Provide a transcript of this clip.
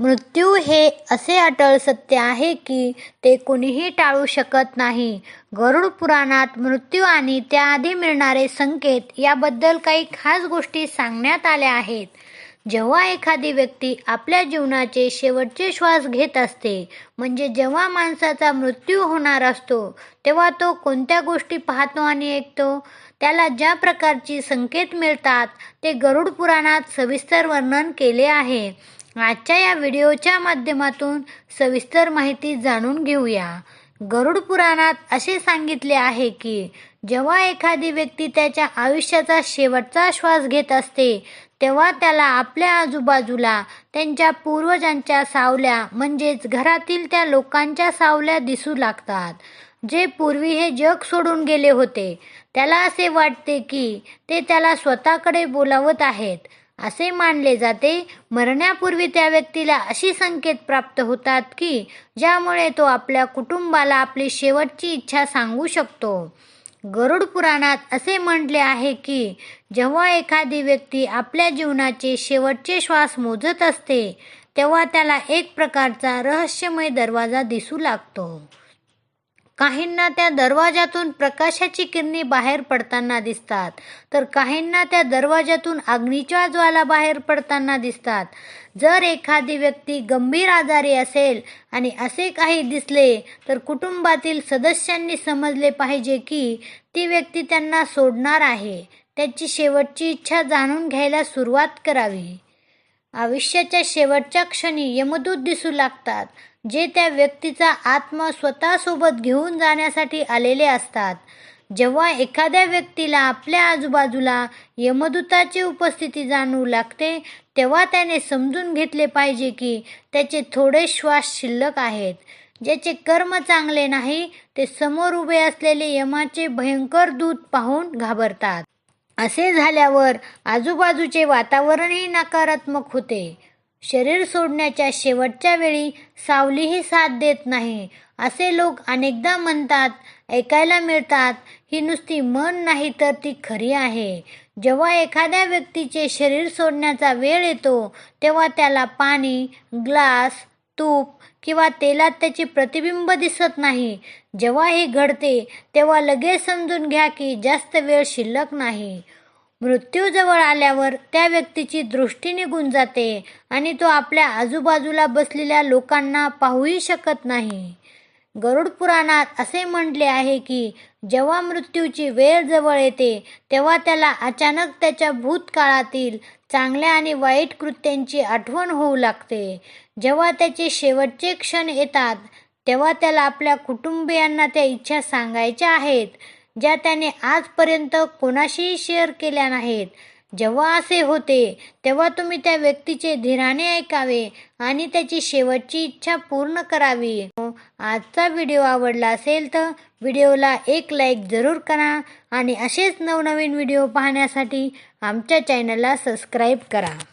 मृत्यू हे असे अटळ सत्य आहे की ते कुणीही टाळू शकत नाही. गरुड पुराणात मृत्यू आणि त्याआधी मिळणारे संकेत याबद्दल काही खास गोष्टी सांगण्यात आल्या आहेत. जेव्हा एखादी व्यक्ती आपल्या जीवनाचे शेवटचे श्वास घेत असते म्हणजे जेव्हा माणसाचा मृत्यू होणार असतो तेव्हा तो कोणत्या गोष्टी पाहतो आणि ऐकतो? त्याला ज्या प्रकारची संकेत मिळतात ते गरुड पुराणात सविस्तर वर्णन केले आहे. आजच्या या व्हिडिओच्या माध्यमातून सविस्तर माहिती जाणून घेऊया. गरुड पुराणात असे सांगितले आहे की जेव्हा एखादी व्यक्ती त्याच्या आयुष्याचा शेवटचा श्वास घेत असते तेव्हा त्याला आपल्या आजूबाजूला त्यांच्या पूर्वजांच्या सावल्या म्हणजेच घरातील त्या लोकांच्या सावल्या दिसू लागतात जे पूर्वी हे जग सोडून गेले होते. त्याला असे वाटते की ते त्याला स्वतःकडे बोलावत आहेत. असे मानले जाते. मरण्यापूर्वी त्या व्यक्तीला अशी संकेत प्राप्त होतात की ज्यामुळे तो आपल्या कुटुंबाला आपली शेवटची इच्छा सांगू शकतो. गरुड पुराणात असे म्हटले आहे की जेव्हा एखादी व्यक्ती आपल्या जीवनाचे शेवटचे श्वास मोजत असते तेव्हा त्याला एक प्रकारचा रहस्यमय दरवाजा दिसू लागतो. काहींना त्या दरवाजातून प्रकाशाची किरणे बाहेर पडताना दिसतात. तर काहींना त्या दरवाजातून अग्नीच्या ज्वाला बाहेर पडताना दिसतात. जर एखादी व्यक्ती गंभीर आजारी असेल आणि असे काही दिसले तर कुटुंबातील सदस्यांनी समजले पाहिजे की ती व्यक्ती त्यांना सोडणार आहे. त्याची शेवटची इच्छा जाणून घ्यायला सुरुवात करावी. आयुष्याच्या शेवटच्या क्षणी यमदूत दिसू लागतात जे त्या व्यक्तीचा आत्मा स्वतःसोबत घेऊन जाण्यासाठी आलेले असतात. जेव्हा एखाद्या व्यक्तीला आपल्या आजूबाजूला यमदूताची उपस्थिती जाणवू लागते तेव्हा त्याने समजून घेतले पाहिजे की त्याचे थोडे श्वास शिल्लक आहेत. ज्याचे कर्म चांगले नाही ते समोर उभे असलेले यमाचे भयंकर दूत पाहून घाबरतात. असे झाल्यावर आजूबाजूचे वातावरणही नकारात्मक होते. शरीर सोडण्याच्या शेवटच्या वेळी सावलीही साथ देत नाही. असे लोक अनेकदा म्हणतात ऐकायला मिळतात. ही नुसती मन नाही तर ती खरी आहे. जेव्हा एखाद्या व्यक्तीचे शरीर सोडण्याचा वेळ येतो तेव्हा त्याला पाणी ग्लास तूप किंवा तेलात त्याचे प्रतिबिंब दिसत नाही. जेव्हा हे घडते तेव्हा लगेच समजून घ्या की जास्त वेळ शिल्लक नाही. मृत्यू जवळ आल्यावर त्या व्यक्तीची दृष्टी निघून जाते आणि तो आपल्या आजूबाजूला बसलेल्या लोकांना पाहूही शकत नाही. गरुड पुराणात असे म्हटले आहे की जेव्हा मृत्यूची वेळ जवळ येते तेव्हा त्याला अचानक त्याच्या भूतकाळातील चांगल्या आणि वाईट कृत्यांची आठवण होऊ लागते. जेव्हा त्याचे शेवटचे क्षण येतात तेव्हा त्याला आपल्या कुटुंबियांना त्या इच्छा सांगायच्या आहेत ज्या त्याने आजपर्यंत कोणाशीही शेअर केल्या नाहीत. जेव्हा असे होते तेव्हा तुम्ही त्या व्यक्तीचे धीराने ऐकावे आणि त्याची शेवटची इच्छा पूर्ण करावी. आजचा व्हिडिओ आवडला असेल तर व्हिडिओला एक लाईक जरूर करा आणि असेच नवनवीन व्हिडिओ पाहण्यासाठी आमच्या चॅनलला सबस्क्राईब करा.